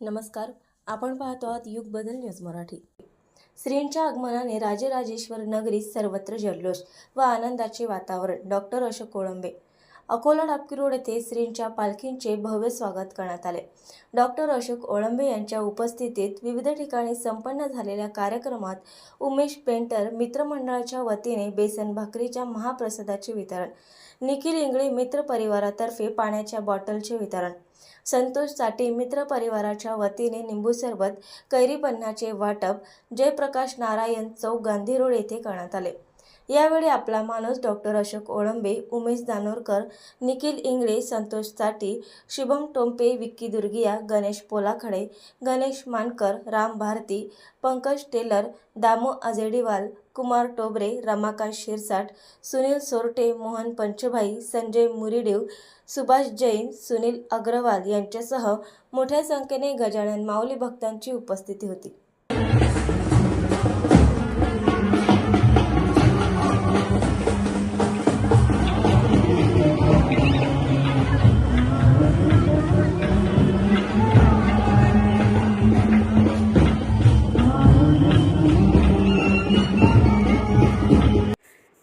नमस्कार. आपण पाहतो आहात युग बदल न्यूज मराठी. श्रींच्या आगमनाने राजेराजेश्वर नगरीत सर्वत्र जल्लोष व आनंदाचे वातावरण. डॉक्टर अशोक कोळंबे अकोला डाबकी रोड येथे श्रींच्या पालखींचे भव्य स्वागत करण्यात आले. डॉक्टर अशोक ओळंबे यांच्या उपस्थितीत विविध ठिकाणी संपन्न झालेल्या कार्यक्रमात उमेश पेंटर मित्रमंडळाच्या वतीने बेसन भाकरीच्या महाप्रसादाचे वितरण निखिल इंगळे मित्र परिवारातर्फे पाण्याच्या बॉटलचे वितरण संतोषसाठी मित्र परिवाराच्या वतीने निंबू सरबत कैरी पन्नाचे वाटप जयप्रकाश नारायण चौक गांधी रोड येथे करण्यात आले. यावेळी आपला माणूस डॉक्टर अशोक ओळंबे उमेश दानोरकर निखिल इंगळे संतोषसाठी शुभम टोंपे विक्की दुर्गिया गणेश पोलाखडे गणेश मानकर राम भारती पंकज टेलर दामू अजेडीवाल कुमार टोबरे रमाकांत शिरसाट सुनील सोरटे मोहन पंचभाई संजय मुरिडेव सुभाष जैन सुनील अग्रवाल यांच्यासह मोठ्या संख्येने गजानन माऊली भक्तांची उपस्थिती होती.